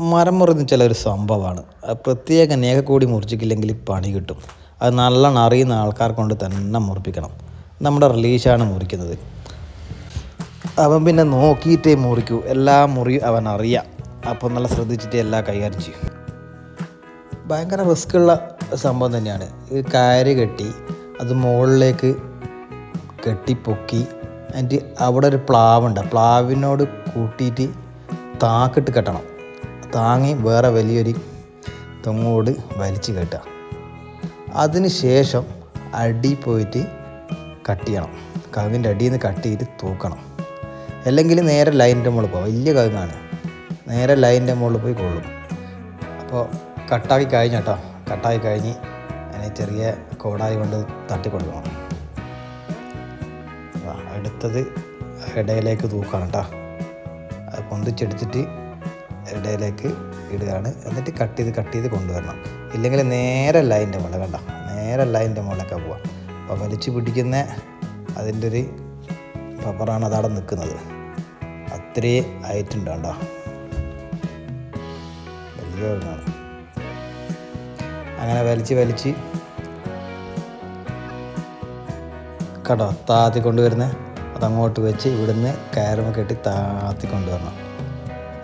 മരം മുറിന്ന് ഒരു സംഭവമാണ് പ്രത്യേക നേഹ കൂടി മുറിച്ചിട്ടില്ലെങ്കിൽ പണി കിട്ടും. അത് നല്ലോണം അറിയുന്ന ആൾക്കാർ കൊണ്ട് തന്നെ മുറിപ്പിക്കണം. നമ്മുടെ റിലീഷാണ് മുറിക്കുന്നത്. അവൻ പിന്നെ നോക്കിയിട്ടേ മുറിക്കൂ. എല്ലാ മുറി അവൻ അറിയാം. അപ്പോൾ നല്ല ശ്രദ്ധിച്ചിട്ട് എല്ലാ കൈകാര്യം ചെയ്യും. ഭയങ്കര റിസ്ക്കുള്ള സംഭവം തന്നെയാണ്. ഈ കയറ് കെട്ടി അത് മുകളിലേക്ക് കെട്ടിപ്പൊക്കി എന്നിട്ട് അവിടെ ഒരു പ്ലാവുണ്ട്. പ്ലാവിനോട് കൂട്ടിയിട്ട് താക്കിട്ട് കെട്ടണം. താങ്ങി വേറെ വലിയൊരു തൊങ്ങോട് വലിച്ചു കെട്ടുക. അതിന് ശേഷം അടി പോയിട്ട് കട്ട് ചെയ്യണം. കവിന്റെ അടിയിൽ നിന്ന് കട്ട് ചെയ്ത് തൂക്കണം. അല്ലെങ്കിൽ നേരെ ലൈനിന്റെ മുകളിൽ പോകാം വലിയ കവിങ്ങാണ്. നേരെ ലൈനിന്റെ മുകളിൽ പോയി കൊള്ളും. അപ്പോൾ കട്ടാക്കി കഴിഞ്ഞ കേട്ടോ. കട്ടാക്കി കഴിഞ്ഞ് അതിനെ ചെറിയ കോടായി കൊണ്ട് തട്ടിക്കൊടുക്കണം. അടുത്തത് ഇടയിലേക്ക് തൂക്കണം കേട്ടോ. അത് പൊന്തിച്ചെടുത്തിട്ട് ഇടയിലേക്ക് ഇടുകയാണ്. എന്നിട്ട് കട്ട് ചെയ്ത് കട്ട് ചെയ്ത് കൊണ്ടുവരണം. ഇല്ലെങ്കിൽ നേരെ ലൈന്റെ മുകളിൽ കണ്ട? നേരെ ലൈന്റെ മുകളിലൊക്കെ പോവാം. അപ്പോൾ വലിച്ചു പിടിക്കുന്ന അതിന്റെ ഒരു പപ്പറാണ് അതവിടെ നിൽക്കുന്നത്. അത്രേ ആയിട്ടുണ്ട് കണ്ടോ? വലിയ അങ്ങനെ വലിച്ച് വലിച്ച് കടത്താത്തി താത്തി കൊണ്ടുവരുന്നത്. അതങ്ങോട്ട് വെച്ച് ഇവിടുന്ന് കയറുമ്പോൾ കെട്ടി താത്തി കൊണ്ടുവരണം.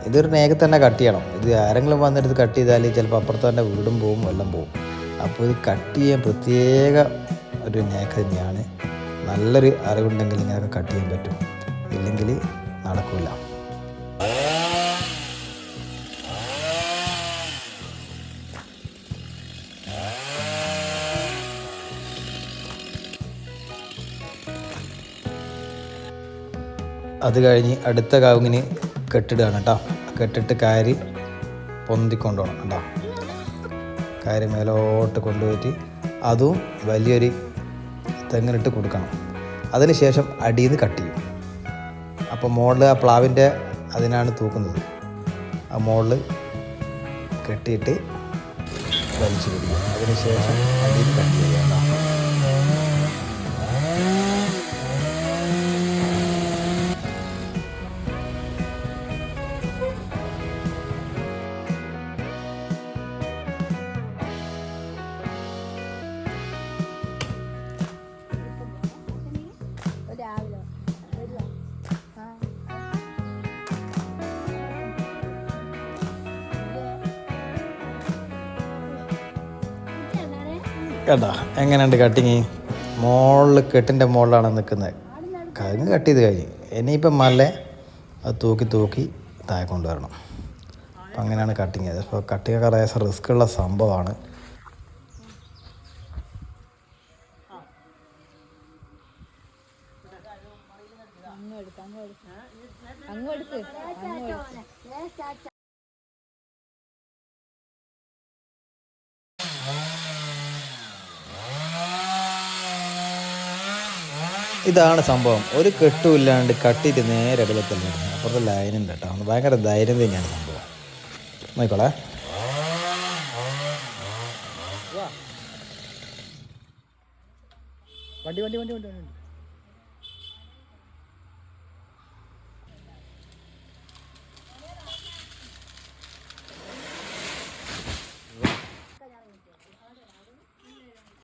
ഇതൊരു നേരെ തന്നെ കട്ട് ചെയ്യണം. ഇത് ആരെങ്കിലും വന്നിട്ട് കട്ട് ചെയ്താൽ ചിലപ്പോൾ അപ്പുറത്ത് തന്നെ വീടും പോവും എല്ലാം പോവും. അപ്പോൾ ഇത് കട്ട് ചെയ്യാൻ പ്രത്യേക ഒരു നേക്ക് തന്നെയാണ്. നല്ലൊരു അറിവുണ്ടെങ്കിൽ ഇങ്ങനെയൊക്കെ കട്ട് ചെയ്യാൻ പറ്റും. ഇല്ലെങ്കിൽ നടക്കില്ല അത് കഴിഞ്ഞ് അടുത്ത കവുങ്ങിന് കെട്ടിടുകയാണ് കേട്ടോ. കെട്ടിട്ട് കയറി പൊന്തിക്കൊണ്ടുപോകണം കേട്ടോ. കാരി മേലോട്ട് കൊണ്ടുപോയിട്ട് അതും വലിയൊരു തെങ്ങിനിട്ട് കൊടുക്കണം. അതിന് ശേഷം അടിയിൽ നിന്ന് കട്ട് ചെയ്യും. അപ്പോൾ മുകളിൽ ആ പ്ലാവിന്റെ അതിനാണ് തൂക്കുന്നത്. ആ മുകളിൽ കെട്ടിയിട്ട് വലിച്ചു പിടിക്കും. അതിന് ശേഷം അടിയിൽ കട്ട് ചെയ്യുക കേട്ടോ എങ്ങനെയുണ്ട് കട്ടിങ് മോളിൽ കെട്ടിന്റെ മുകളിലാണ് നിൽക്കുന്നത്? കങ്ങ് കട്ട് ചെയ്ത് കഴിഞ്ഞ്. ഇനിയിപ്പം മല്ല? അത് തൂക്കി തൂക്കി താഴെ കൊണ്ടുവരണം. അപ്പം അങ്ങനെയാണ് കട്ടിങ് ചെയ്തത്. അപ്പോൾ കട്ടിങ് ഒക്കെ റേസ റിസ്ക് ഉള്ള സംഭവമാണ്. അങ്ങോട്ട് അങ്ങെടുത്ത് ഇതാണ് സംഭവം. ഒരു കെട്ടുമില്ലാണ്ട് കട്ടിയിട്ട് നേരെ ഇടയിലെത്തല്ലേ അപ്പുറത്തെ ലൈനുണ്ട് കേട്ടോ. ഭയങ്കര ധൈര്യം തന്നെയാണ് സംഭവം നോക്കോളെ വണ്ടി വണ്ടി വണ്ടി വണ്ടി വണ്ടി.